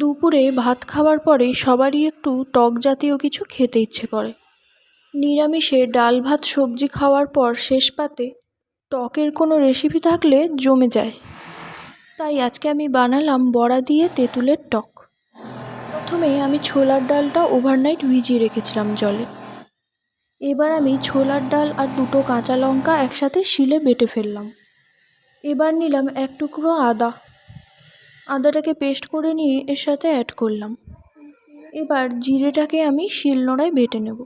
দুপুরে ভাত খাওয়ার পরে সবারই একটু টক জাতীয় কিছু খেতে ইচ্ছে করে। নিরামিষে ডাল ভাত সবজি খাওয়ার পর শেষ পাতে টকের কোনো রেসিপি থাকলে জমে যায়। তাই আজকে আমি বানালাম বড়া দিয়ে তেঁতুলের টক। প্রথমে আমি ছোলার ডালটা ওভারনাইট ভিজিয়ে রেখেছিলাম জলে। এবার আমি ছোলার ডাল আর দুটো কাঁচা লঙ্কা একসাথে শিলে বেটে ফেললাম। এবার নিলাম এক টুকরো আদা। আদাটাকে পেস্ট করে নিয়ে এর সাথে অ্যাড করলাম। এবার জিরেটাকে আমি শিলনোড়ায় বেটে নেব।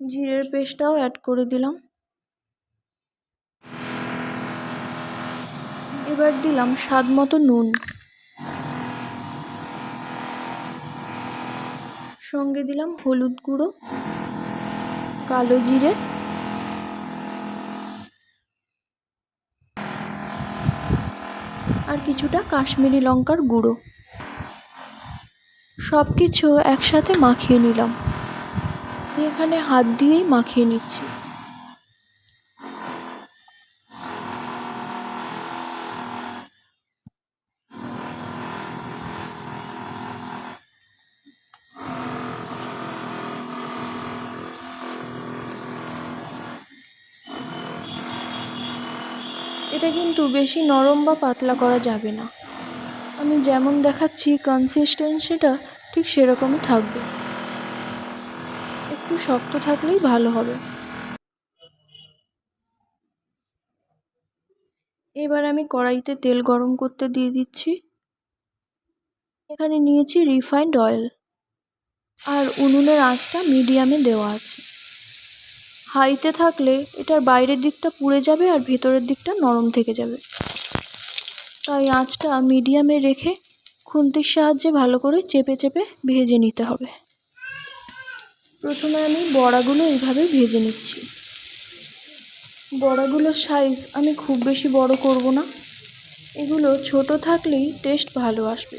জিরের পেস্টটাও অ্যাড করে দিলাম। এবার দিলাম স্বাদ মতো নুন। সঙ্গে দিলাম হলুদ গুঁড়ো, কালো জিরে আর কিছুটা কাশ্মীরি লঙ্কার গুঁড়ো। সব কিছু একসাথে মাখিয়ে নিলাম। এখানে হাত দিয়েই মাখিয়ে নিচ্ছি। এটা কিন্তু বেশি নরম বা পাতলা করা যাবে না। আমি যেমন দেখাচ্ছি কনসিস্টেন্সিটা ঠিক সেরকমই থাকবে। একটু শক্ত থাকলেই ভালো হবে। এবার আমি কড়াইতে তেল গরম করতে দিয়ে দিচ্ছি। এখানে নিয়েছি রিফাইন্ড অয়েল আর উনুনের আঁচটা মিডিয়ামে দেওয়া আছে। হাইতে থাকলে এটার বাইরের দিকটা পুড়ে যাবে আর ভেতরের দিকটা নরম থেকে যাবে। তাই আঁচটা মিডিয়ামে রেখে খুন্তির সাহায্যে ভালো করে চেপে চেপে ভেজে নিতে হবে। প্রথমে আমি বড়াগুলো এইভাবে ভেজে নিচ্ছি। বড়াগুলোর সাইজ আমি খুব বেশি বড় করব না। এগুলো ছোট থাকলেই টেস্ট ভালো আসবে।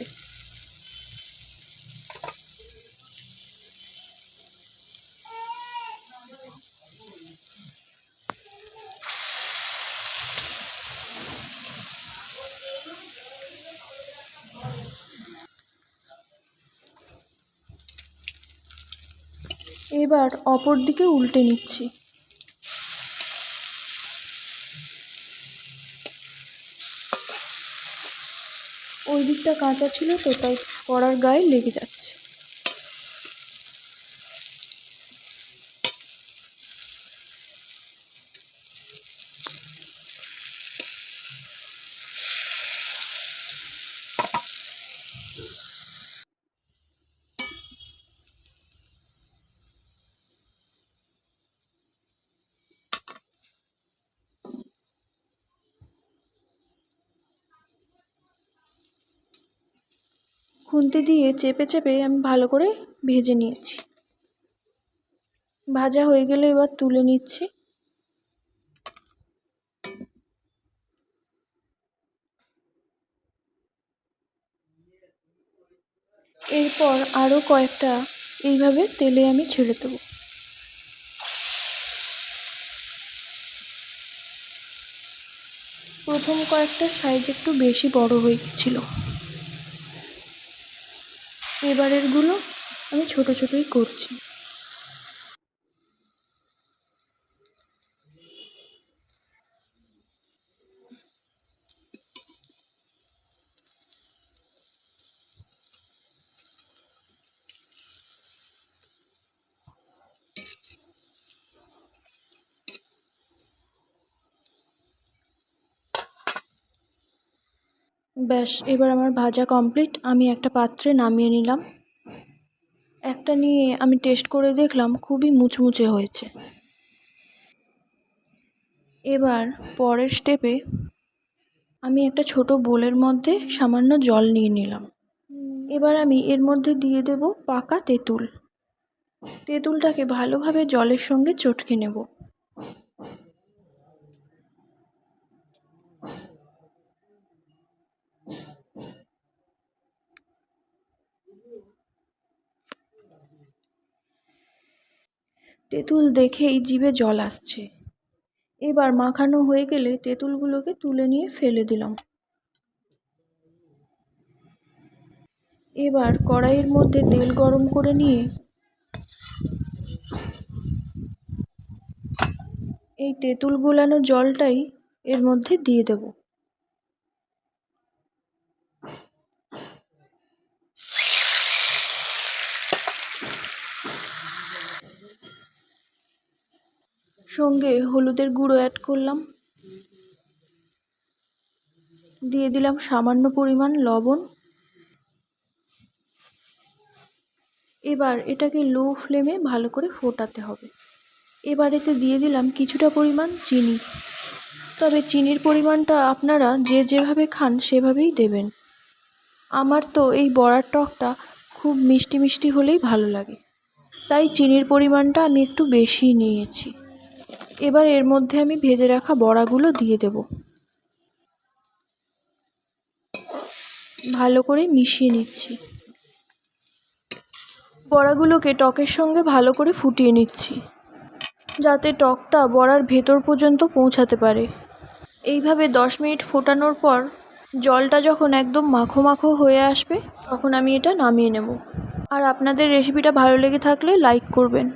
এবার অপর দিকে উল্টে নিচ্ছি। ওই দিকটা কাঁচা ছিল তো, তাই কড়ার গায়ে লেগে যাচ্ছে। খুন্তি দিয়ে চেপে চেপে আমি ভালো করে ভেজে নিয়েছি। ভাজা হয়ে গেলে এবার তুলে নিচ্ছি। এরপর আরও কয়েকটা এইভাবে তেলে আমি ছেড়ে দেবো। প্রথম কয়েকটা সাইজ একটু বেশি বড় হয়ে গেছিল। এবারেরগুলো আমি ছোট ছোটই করছি। ব্যাস, এবার আমার ভাজা কমপ্লিট আমি একটা পাত্রে নামিয়ে নিলাম। একটা নিয়ে আমি টেস্ট করে দেখলাম খুবই মুচমুচে হয়েছে। এবার পরের স্টেপে আমি একটা ছোট বোলের মধ্যে সামান্য জল নিয়ে নিলাম। এবার আমি এর মধ্যে দিয়ে দেব পাকা তেঁতুল। তেঁতুলটাকে ভালোভাবে জলের সঙ্গে চটকে নেব। তেঁতুল দেখেই জিভে জল আসছে। এবার মাখানো হয়ে গেলে তেঁতুলগুলোকে তুলে নিয়ে ফেলে দিলাম। এবার কড়াইয়ের মধ্যে তেল গরম করে নিয়ে এই তেঁতুল গোলানো জলটাই এর মধ্যে দিয়ে দেব। সঙ্গে হলুদের গুঁড়ো অ্যাড করলাম। দিয়ে দিলাম সামান্য পরিমাণ লবণ। এবার এটাকে লো ফ্লেমে ভালো করে ফোটাতে হবে। এবার এতে দিয়ে দিলাম কিছুটা পরিমাণ চিনি। তবে চিনির পরিমাণটা আপনারা যে যেভাবে খান সেভাবেই দেবেন। আমার তো এই বড়ার টকটা খুব মিষ্টি মিষ্টি হলেই ভালো লাগে। তাই চিনির পরিমাণটা আমি একটু বেশিই নিয়েছি। এবার এর মধ্যে আমি ভেজে রাখা বড়াগুলো দিয়ে দেব। ভালো করে মিশিয়ে নিচ্ছি। বড়াগুলোকে টকের সঙ্গে ভালো করে ফুটিয়ে নিচ্ছি, যাতে টকটা বড়ার ভেতর পর্যন্ত পৌঁছাতে পারে। এইভাবে দশ মিনিট ফোটানোর পর জলটা যখন একদম মাখো মাখো হয়ে আসবে, তখন আমি এটা নামিয়ে নেব। আর আপনাদের রেসিপিটা ভালো লেগে থাকলে লাইক করবেন।